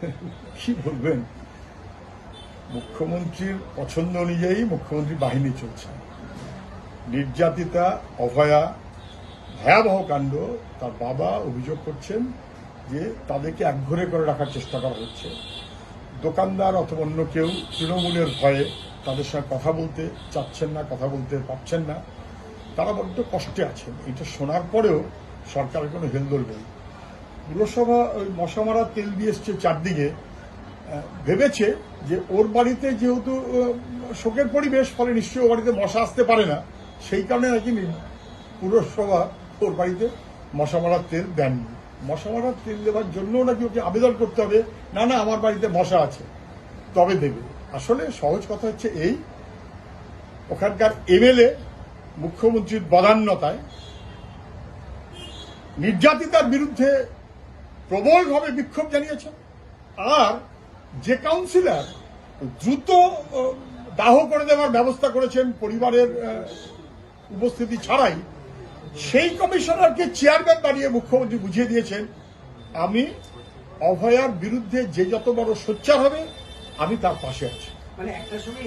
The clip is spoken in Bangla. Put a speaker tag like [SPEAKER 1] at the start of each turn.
[SPEAKER 1] কি বলবেন? মুখ্যমন্ত্রীর পছন্দ অনুযায়ী মুখ্যমন্ত্রী বাহিনী চলছে। নির্যাতিতা, অভয়া, ভয়াবহ কাণ্ড তার বাবা অভিযোগ করছেন যে তাদেরকে একঘরে করে রাখার চেষ্টা করা হচ্ছে। দোকানদার অথবা অন্য কেউ তৃণমূলের ভয়ে তাদের সঙ্গে কথা বলতে চাচ্ছেন না, কথা বলতে পারছেন না। তারা বড্ড কষ্টে আছেন। এটা শোনার পরেও সরকারের কোনো হেলদোল নেই। পুরসভা, ওই মশা মারার তেল দিয়ে এসছে চারদিকে ভেবেছে যে ওর বাড়িতে যেহেতু শোকের পরিবেশ, ফলে নিশ্চয়ই ওর বাড়িতে মশা আসতে পারে না। সেই কারণে নাকি পুরসভা ওর বাড়িতে মশা মারার তেল দেননি। মশা মারার তেল দেওয়ার জন্য নাকি ওকে আবেদন করতে হবে, না না, আমার বাড়িতে মশা আছে। তবে দেবে। আসলে সহজ কথা হচ্ছে এই, ওখানকার এমএলএ, মুখ্যমন্ত্রীর বদান্যতায় নির্যাতিতার বিরুদ্ধে প্রবলভাবে বিক্ষোভ জানিয়েছেন। আর যে কাউন্সিলর দ্রুত দাহ করে দেওয়ার ব্যবস্থা করেছেন পরিবারের উপস্থিতি ছাড়াই, সেই কমিশনারকে চেয়ারম্যান দাঁড়িয়ে মুখ্যমন্ত্রী বুঝিয়ে দিয়েছেন, আমি অভয়ার বিরুদ্ধে যে যত বড় সোচ্চার হবে, আমি তার পাশে আছি।
[SPEAKER 2] মানে একটা সময়